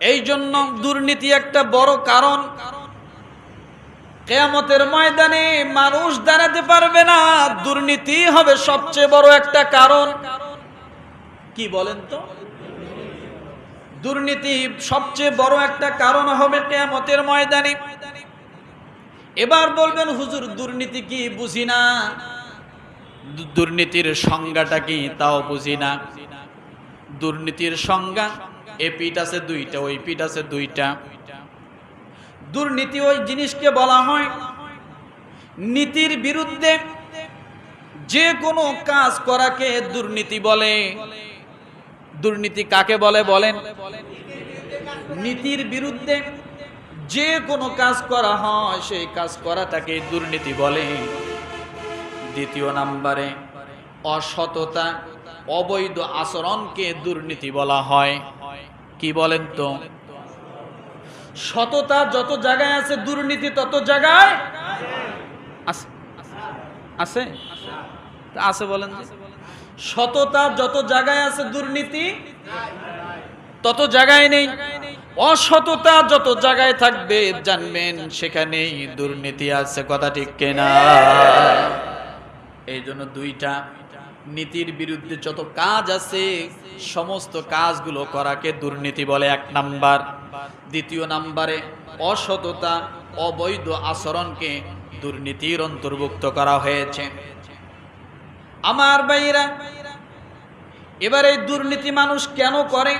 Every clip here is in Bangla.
এই জন্য দুর্নীতি একটা বড় কারণ। কেয়ামতের ময়দানে মানুষ দাঁড়াতে পারবে না। দুর্নীতি হবে সবচেয়ে বড় একটা কারণ। কি বলেন তো? দুর্নীতি সবচেয়ে বড় একটা কারণ হবে কেয়ামতের ময়দানে। এবার বলবেন, হুজুর, দুর্নীতি কি বুঝি না? দুর্নীতির সংজ্ঞাটা কি তাও বুঝি না? দুর্নীতির সংজ্ঞা এ পিঠ আছে দুইটা, ওই পিঠ আছে দুইটা। দুর্নীতি ওই জিনিসকে বলা হয়। নীতির বিরুদ্ধে যে কোনো কাজ করাকে দুর্নীতি বলে। দুর্নীতি কাকে বলে বলেন? নীতির বিরুদ্ধে যে কোনো কাজ করা হয়, সেই কাজ করাটাকে দুর্নীতি বলে। দ্বিতীয় নাম্বারে, অসততা, অবৈধ আচরণকে দুর্নীতি বলা হয়। কি বলেন তো? সততা যত জায়গায় আছে, দুর্নীতি তত জায়গায় আছে। আছে? আছে বলেন সততা যত জায়গায় আছে, দুর্নীতি তত জায়গায় নেই। অসততা যত জায়গায় থাকবে, জানবেন সেখানেই দুর্নীতি আছে, কথা ঠিক কেনা? এই জন্য দুইটা নীতির বিরুদ্ধে যত কাজ আছে, সমস্ত কাজগুলো করাকে দুর্নীতি বলে এক নাম্বার। দ্বিতীয় নাম্বারে, অসততা, অবৈধ আচরণকে দুর্নীতির অন্তর্ভুক্ত করা হয়েছে। আমার ভাইরা এবার এই দুর্নীতি মানুষ কেন করে?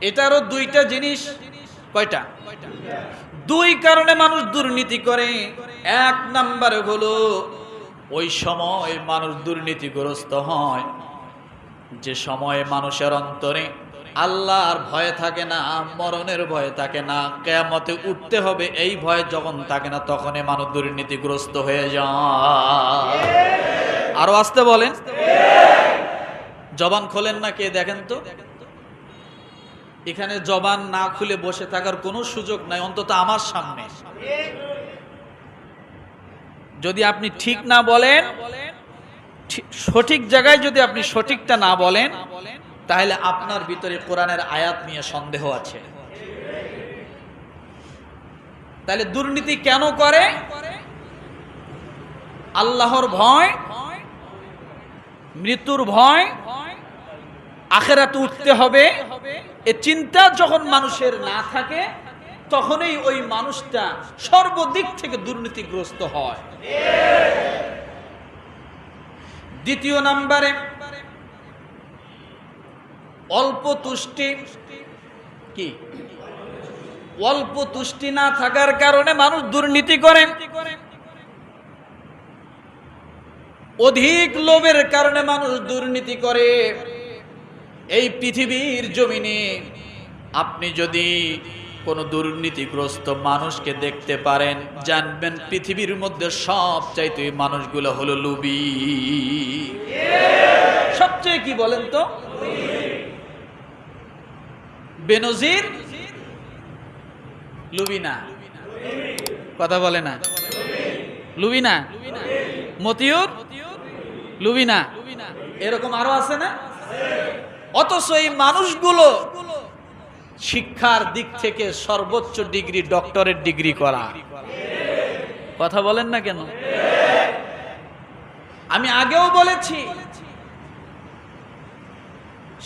এটারও দুইটা জিনিস। কয়টা? দুই কারণে মানুষ দুর্নীতি করে। এক নাম্বারে হলো ওই সময় মানুষ দুর্নীতিগ্রস্ত হয়। যে সময়ে মানুষের অন্তরে আল্লাহর ভয় থাকে না, মরণের ভয় থাকে না, কেয়ামতে উঠতে হবে এই ভয় যখন থাকে না, তখনই মানুষ দুর্নীতিগ্রস্ত হয়ে যায়। আরও আসতে বলেন। জবান খোলেন না কে? দেখেন তো। এখানে জবান না খুলে বসে থাকার কোনো সুযোগ নাই, অন্তত আমার সামনে। যদি আপনি ঠিক না বলেন, ঠিক- সঠিক জায়গায় যদি আপনি সঠিকটা না বলেন, তাহলে আপনার ভিতরে কোরআনের আয়াত নিয়ে সন্দেহ আছে। তাহলে দুর্নীতি কেন করে? আল্লাহর ভয়, মৃত্যুর ভয়, আখেরাতে উঠতে হবে। এ চিন্তা যখন মানুষের না থাকে তখনই ওই মানুষটা সর্বদিক থেকে দুর্নীতিগ্রস্ত হয়। দ্বিতীয় নাম্বারে, অল্প তুষ্টি কি? অল্প তুষ্টি না থাকার কারণে মানুষ দুর্নীতি করে। অধিক লোভের কারণে মানুষ দুর্নীতি করে। এই পৃথিবীর জমিনে আপনি যদি কোনো দুর্নীতিগ্রস্ত মানুষকে দেখতে পারেন, জানবেন পৃথিবীর মধ্যে সব চাইতে ওই মানুষগুলো হলো লুবি। সবচেয়ে কি বলেন তো? বেনজির? লুবিনা কথা বলে না। লুবিনা মতিউর? লুবিনা এরকম আরও আছে না? অথচ এই মানুষগুলো শিক্ষার দিক থেকে সর্বোচ্চ ডিগ্রি, ডক্টরের ডিগ্রি করা। কথা বলেন না কেন? আমি আগেও বলেছি,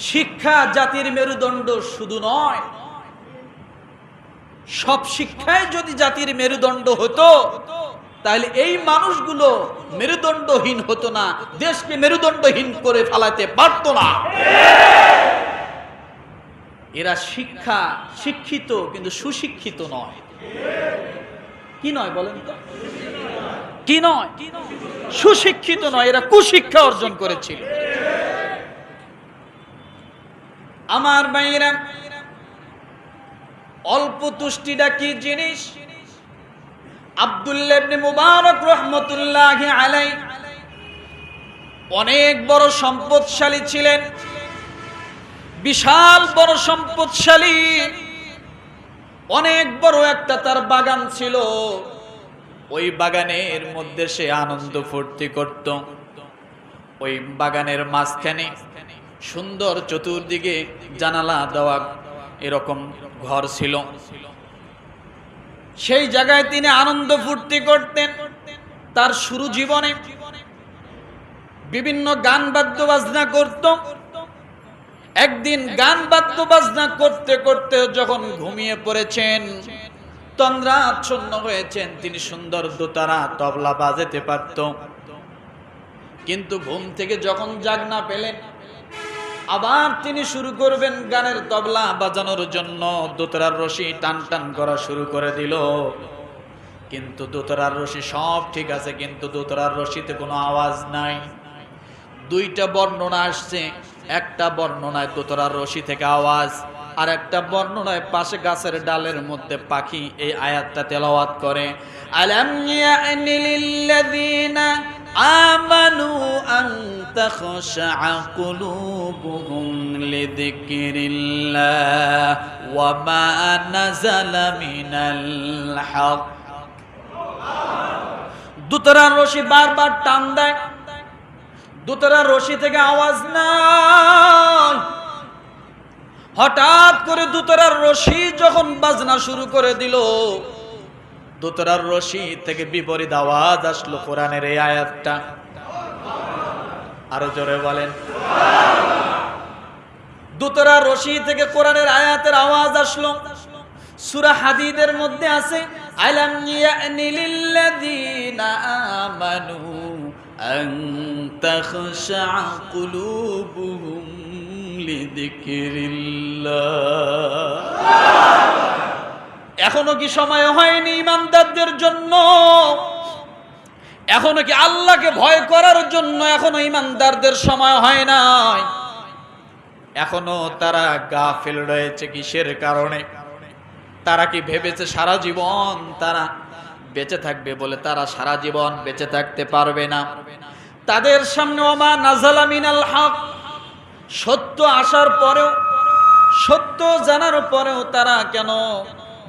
শিক্ষা জাতির মেরুদণ্ড শুধু নয়, সব শিক্ষায় যদি জাতির মেরুদণ্ড হতো, তাহলে এই মানুষগুলো মেরুদণ্ডহীন হতো না, দেশকে মেরুদণ্ডহীন করে ফেলাতে পারত না। এরা শিক্ষা, শিক্ষিত কিন্তু সুশিক্ষিত নয়। কি নয় বলেন তো? কি নয়? সুশিক্ষিত নয়, এরা কুশিক্ষা অর্জন করেছিল। আমার বাইরা অল্প তুষ্টিটা কি জিনিস? আব্দুল্লাহ ইবনে মুবারক রহমতুল্লাহ আলাই অনেক বড় সম্পদশালী ছিলেন। বিশাল বড় সম্পদশালী। অনেক বড় একটা তার বাগান ছিল। ওই বাগানের মধ্যে সে আনন্দ ফুর্তি করত। ওই বাগানের মাঝখানে সুন্দর চতুর্দিকে জানালা দেওয়া এরকম ঘর ছিল। সেই জায়গায় তিনি আনন্দ ফুর্তি করতেন তার শুরু জীবনে। বিভিন্ন গান বাদ্য বাজনা করত। একদিন গান বাদ্য বাজনা করতে করতে যখন ঘুমিয়ে পড়েছেন তন্দ্রাচ্ছন্ন হয়েছেন, তিনি সুন্দর দোতারা তবলা বাজাতে পারত। কিন্তু ঘুম থেকে যখন জাগ না পেলেন, আবার তিনি শুরু করবেন গানের তবলা বাজানোর জন্য। দোতরার রশি টান টান করা শুরু করে দিল। কিন্তু দোতরার রশি সব ঠিক আছে, কিন্তু দোতরার রশিতে কোনো আওয়াজ নাই। দুইটা বর্ণনা আসছে। একটা বর্ণনায় দোতরার রশি থেকে আওয়াজ, আর একটা বর্ণনায় পাশে গাছের ডালের মধ্যে পাখি এই আয়াতটা তেলাওয়াত করে। নাযালা মিনাল রশি বারবার টান দেয় দোতরার রশি থেকে আওয়াজ নাই হঠাৎ করে দুতরার রশি যখন বাজনা শুরু করে দিল দুতরার রশি থেকে বিপরীত আওয়াজ আসলো কোরআনের এই আয়াতটা। আরও জোরে বলেন। দোতরার রশি থেকে কোরআনের আয়াতের আওয়াজ আসলো। সূরা হাদিদের মধ্যে আছে, আলাম ইয়ানি লিল্লাযিনা আমানু আন তাখশা কুলুবুহুম লিযিকরিল্লাহ এখনও কি সময় হয়নি ইমানদারদের জন্য? এখনও কি আল্লাহকে ভয় করার জন্য এখনও ইমানদারদের সময় হয় নাই? এখনও তারা গাফিল রয়েছে কিসের কারণে? তারা কি ভেবেছে সারা জীবন তারা বেঁচে থাকবে বলে তারা সারা জীবন বেঁচে থাকতে পারবে না। তাদের সামনে ওমা নাজালা মিনাল হক। সত্য আসার পরেও, সত্য জানার পরেও তারা কেন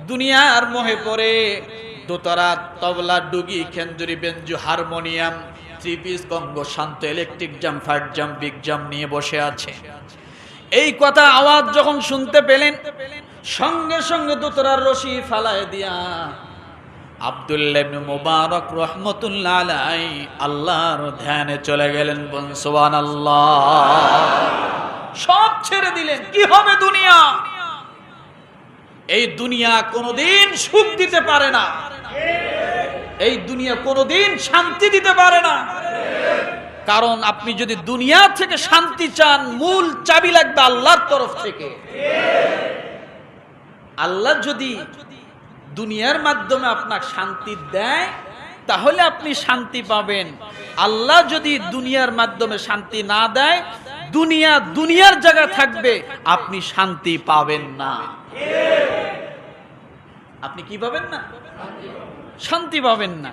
দুনিয়ার মোহে পড়ে? দোতারা তবলা, ডুগি, খেঞ্জুরি, বেঞ্জু, হারমোনিয়াম, থ্রি পিস কঙ্গ শান্ত electric jam fight jam, big jam নিয়ে বসে আছে। এই কথা আওয়াজ যখন শুনতে পেলেন, সঙ্গে সঙ্গে দোতরার রশি ফালায় দিয়া আব্দুল্লাহ ইবনে মুবারক রহমতুল্লাহ আলাই আল্লাহর ধ্যানে চলে গেলেন বন সুবহানাল্লাহ। সব ছেড়ে দিলেন, কি হবে দুনিয়া? এই দুনিয়া কোনোদিন সুখ দিতে পারে না। এই দুনিয়া কোনোদিন শান্তি দিতে পারে না। কারণ আপনি যদি দুনিয়া থেকে শান্তি চান, মূল চাবি লাগবে আল্লাহর তরফ থেকে। আল্লাহ যদি দুনিয়ার মাধ্যমে আপনার শান্তি দেয়, তাহলে আপনি শান্তি পাবেন। আল্লাহ যদি দুনিয়ার মাধ্যমে শান্তি না দেয়, দুনিয়া দুনিয়ার জায়গা থাকবে, আপনি শান্তি পাবেন না। আপনি কি পাবেন না? শান্তি পাবেন না।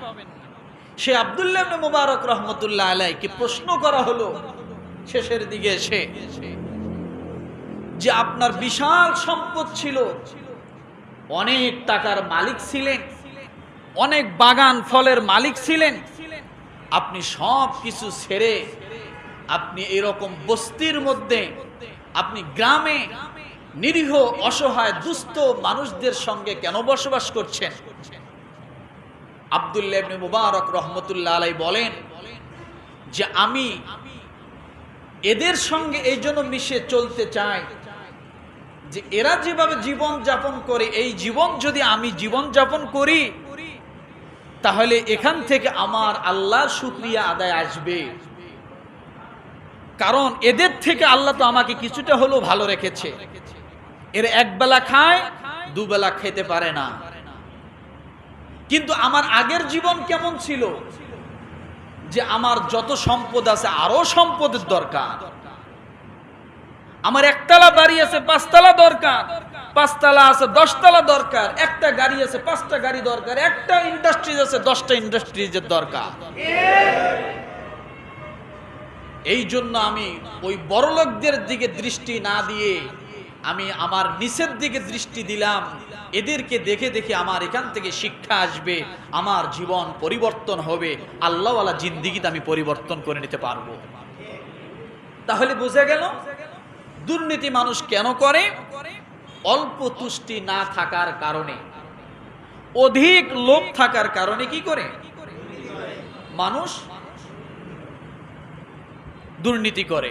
সে আবদুল্লাহ মুবারক রহমতুল্লাহ আলাইকে প্রশ্ন করা হলো, শেষের দিকে এসে, যে আপনার বিশাল সম্পদ ছিল অনেক টাকার মালিক ছিলেন, অনেক বাগান ফলের মালিক ছিলেন। আপনি সব কিছু ছেড়ে আপনি এরকম বস্তির মধ্যে, আপনি গ্রামে নিরীহ, অসহায়, দুস্থ মানুষদের সঙ্গে কেন বসবাস করছেন? আবদুল্লাহ মুবারক রহমতুল্লাহ আলাই বলেন যে আমি এদের সঙ্গে এই জন্য মিশে চলতে চাই যে এরা যেভাবে জীবন যাপন করে, এই জীবন যদি আমি জীবন যাপন করি, তাহলে এখান থেকে আমার আল্লাহ শুক্রিয়া আদায় আসবে। কারণ এদের থেকে আল্লাহ তো আমাকে কিছুটা হলেও ভালো রেখেছে। এর একবেলা খায় দুবেলা খেতে পারে না। কিন্তু আমার আগের জীবন কেমন ছিল? যে আমার যত সম্পদ আছে আরও সম্পদের দরকার। আমার একতলা বাড়ি আছে, পাঁচতলা দরকার। পাঁচতলা আছে, দশতলা দরকার। একটা গাড়ি আছে, পাঁচটা গাড়ি দরকার। একটা ইন্ডাস্ট্রিজ আছে, দশটা ইন্ডাস্ট্রিজের দরকার। এই জন্য আমি ওই বড়লোকদের দিকে দৃষ্টি না দিয়ে আমি আমার নিচের দিকে দৃষ্টি দিলাম। এদেরকে দেখে দেখে আমার এখান থেকে শিক্ষা আসবে, আমার জীবন পরিবর্তন হবে। আল্লাহওয়ালা জিন্দিগিতে আমি পরিবর্তন করে নিতে পারব। তাহলে বুঝে গেল? দুর্নীতি মানুষ কেন করে? অল্প তুষ্টি না থাকার কারণে। অধিক লোভ থাকার কারণে কি করে? মানুষ দুর্নীতি করে।